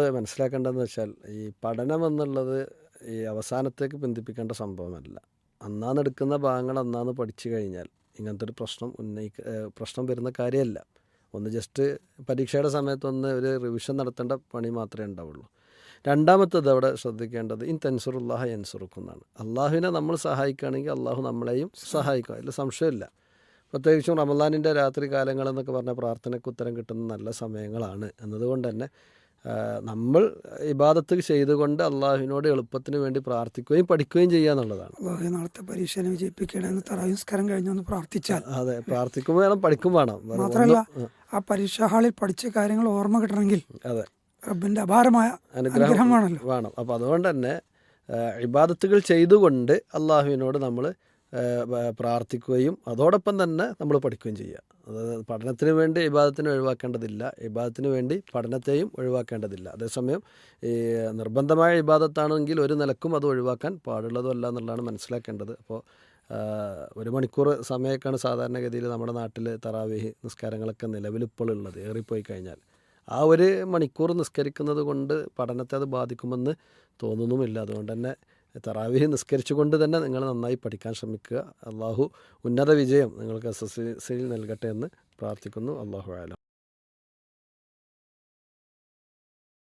അത് മനസ്സിലാക്കേണ്ടതെന്ന് വെച്ചാൽ ഈ പഠനം എന്നുള്ളത് ഈ അവസാനത്തേക്ക് ബന്ധിപ്പിക്കേണ്ട സംഭവമല്ല. അന്നാന്ന് എടുക്കുന്ന ഭാഗങ്ങൾ അന്നാന്ന് പഠിച്ചു കഴിഞ്ഞാൽ ഇങ്ങനത്തെ ഒരു പ്രശ്നം ഉന്നയിക്ക പ്രശ്നം വരുന്ന കാര്യമല്ല. ഒന്ന് ജസ്റ്റ് പരീക്ഷയുടെ സമയത്തൊന്ന് ഒരു റിവിഷൻ നടത്തേണ്ട പണി മാത്രമേ ഉണ്ടാവുള്ളൂ. രണ്ടാമത്തത് അവിടെ ശ്രദ്ധിക്കേണ്ടത് ഇൻ തൻസുറുല്ലാഹ എൻസുറുക്കുന്നതാണ് അള്ളാഹുവിനെ നമ്മൾ സഹായിക്കുകയാണെങ്കിൽ അള്ളാഹു നമ്മളെയും സഹായിക്കും അതിൽ സംശയമില്ല. പ്രത്യേകിച്ചും റമദാനിന്റെ രാത്രി കാലങ്ങളെന്നൊക്കെ പറഞ്ഞ പ്രാർത്ഥനയ്ക്ക് ഉത്തരം കിട്ടുന്ന നല്ല സമയങ്ങളാണ്. എന്നതുകൊണ്ട് തന്നെ നമ്മൾ ഇബാദത്ത് ചെയ്തുകൊണ്ട് അള്ളാഹുവിനോട് എളുപ്പത്തിന് വേണ്ടി പ്രാർത്ഥിക്കുകയും പഠിക്കുകയും ചെയ്യുക എന്നുള്ളതാണ്. അള്ളാഹു നാളത്തെ പരീക്ഷനെ വിജയിപ്പിക്കണമെന്ന് തറായുസ്കാരം കഴിഞ്ഞൊന്ന് പ്രാർത്ഥിച്ചാൽ. അതെ പ്രാർത്ഥിക്കുമ്പോൾ വേണം പഠിക്കും വേണം. മാത്രമല്ല ആ പരീക്ഷാ ഹാളിൽ പഠിച്ച കാര്യങ്ങൾ ഓർമ്മ കിട്ടണമെങ്കിൽ അതെ. റബ്ബിന്റെ അപാരമായ അനുഗ്രഹം വേണം. അപ്പോൾ അതുകൊണ്ട് തന്നെ ഇബാദത്തുകൾ ചെയ്തുകൊണ്ട് അള്ളാഹുവിനോട് നമ്മൾ പ്രാർത്ഥിക്കുകയും അതോടൊപ്പം തന്നെ നമ്മൾ പഠിക്കുകയും ചെയ്യുക. അതായത് പഠനത്തിന് വേണ്ടി ഇബാദത്തിനെ ഒഴിവാക്കേണ്ടതില്ല. ഇബാദത്തിന് വേണ്ടി പഠനത്തെയും ഒഴിവാക്കേണ്ടതില്ല. അതേസമയം ഈ നിർബന്ധമായ വിവാദത്താണെങ്കിൽ ഒരു നിലക്കും അത് ഒഴിവാക്കാൻ പാടുള്ളതുമല്ല എന്നുള്ളതാണ് മനസ്സിലാക്കേണ്ടത്. അപ്പോൾ ഒരു മണിക്കൂർ സമയമൊക്കെയാണ് സാധാരണഗതിയിൽ നമ്മുടെ നാട്ടിൽ തറാവിഹി നിസ്കാരങ്ങളൊക്കെ നിലവിലിപ്പോൾ ഉള്ളത്. ഏറിപ്പോയി കഴിഞ്ഞാൽ ആ ഒരു മണിക്കൂർ നിസ്കരിക്കുന്നത് കൊണ്ട് പഠനത്തെ അത് ബാധിക്കുമെന്ന് തോന്നുന്നുമില്ല. അതുകൊണ്ട് തന്നെ തറാവിഹി നിസ്കരിച്ചുകൊണ്ട് തന്നെ നിങ്ങൾ നന്നായി പഠിക്കാൻ ശ്രമിക്കുക അള്ളാഹു ഉന്നത വിജയം നിങ്ങൾക്ക് എസ് എസ് സിയിൽ നൽകട്ടെ എന്ന് പ്രാർത്ഥിക്കുന്നു അള്ളാഹു ആലം